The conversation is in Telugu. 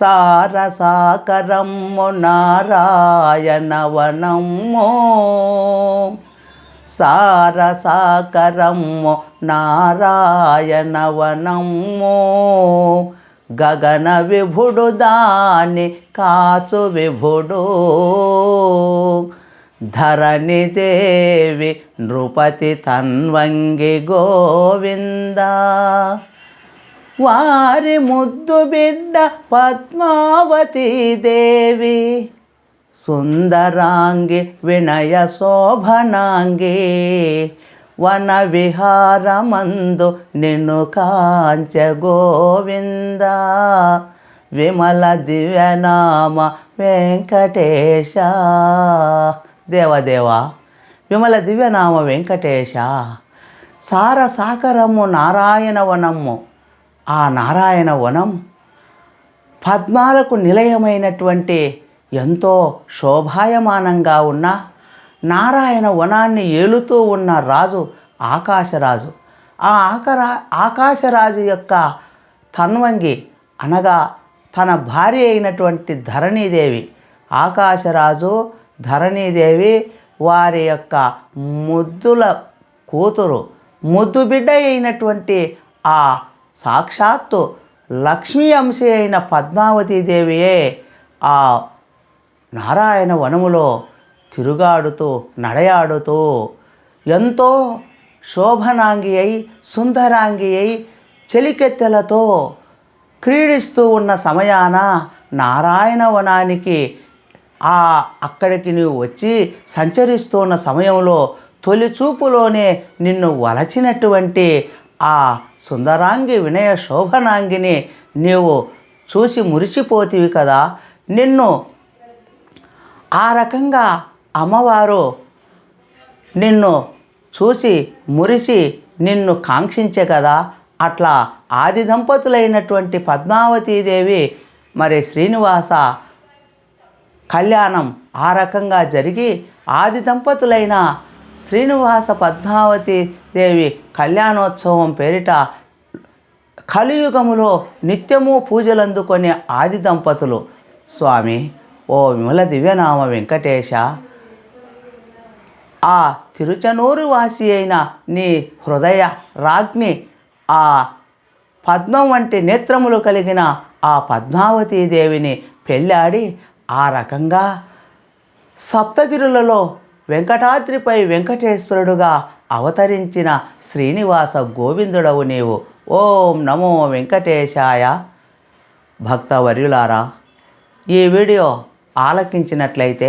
సారసాకరమ్ము నారాయణవనమ్ము. సారసాకరమ్ము నారాయణవనమ్ము. గగన విభుడు దాని కాచు విభుడు. ధరణి దేవి నృపతి తన్వంగి గోవిందా. వారి ముద్దు బిడ్డ పద్మావతి దేవి. సుందరాంగి వినయ శోభనాంగి వన విహారమందు నిన్ను కాంచ గోవింద. విమల దివ్యనామ వెంకటేశ. దేవదేవా విమల దివ్యనామ వెంకటేశ. సార సాకరము నారాయణ వనము. ఆ నారాయణ వనం పద్మాలకు నిలయమైనటువంటి ఎంతో శోభాయమానంగా ఉన్న నారాయణ వనాన్ని ఏలుతూ ఉన్న రాజు ఆకాశరాజు. ఆ ఆకరా ఆకాశరాజు యొక్క తన్వంగి అనగా తన భార్య అయినటువంటి ధరణీదేవి. ఆకాశరాజు ధరణీదేవి వారి యొక్క ముద్దుల కూతురు ముద్దు బిడ్డ అయినటువంటి ఆ సాక్షాత్తు లక్ష్మీ అంశే అయిన పద్మావతీదేవియే ఆ నారాయణ వనములో తిరుగాడుతూ నడయాడుతూ ఎంతో శోభనాంగి అయి సుందరాంగి అయి చెలికెత్తెలతో క్రీడిస్తూ ఉన్న సమయాన నారాయణ వనానికి ఆ అక్కడికి నువ్వు వచ్చి సంచరిస్తున్న సమయంలో తొలి చూపులోనే నిన్ను వలచినటువంటి ఆ సుందరాంగి వినయ శోభనాంగిని నీవు చూసి మురిసిపోతివి కదా. నిన్ను ఆ రకంగా అమ్మవారు నిన్ను చూసి మురిసి నిన్ను కాంక్షించే కదా. అట్లా ఆది దంపతులైనటువంటి పద్మావతీదేవి మరి శ్రీనివాస కళ్యాణం ఆ రకంగా జరిగి ఆది దంపతులైన శ్రీనివాస పద్మావతి దేవి కళ్యాణోత్సవం పేరిట కలియుగములో నిత్యము పూజలందుకునే ఆది దంపతులు. స్వామి ఓ విమల దివ్యనామ వెంకటేశ. ఆ తిరుచనూరు వాసి అయిన నీ హృదయ రాజ్ని ఆ పద్మం వంటి నేత్రములు కలిగిన ఆ పద్మావతీ దేవిని పెళ్ళాడి ఆ రకంగా సప్తగిరులలో వెంకటాద్రిపై వెంకటేశ్వరుడుగా అవతరించిన శ్రీనివాస గోవిందుడవు నీవు. ఓం నమో వెంకటేశాయ. భక్తవర్యులారా ఈ వీడియో ఆలకించినట్లయితే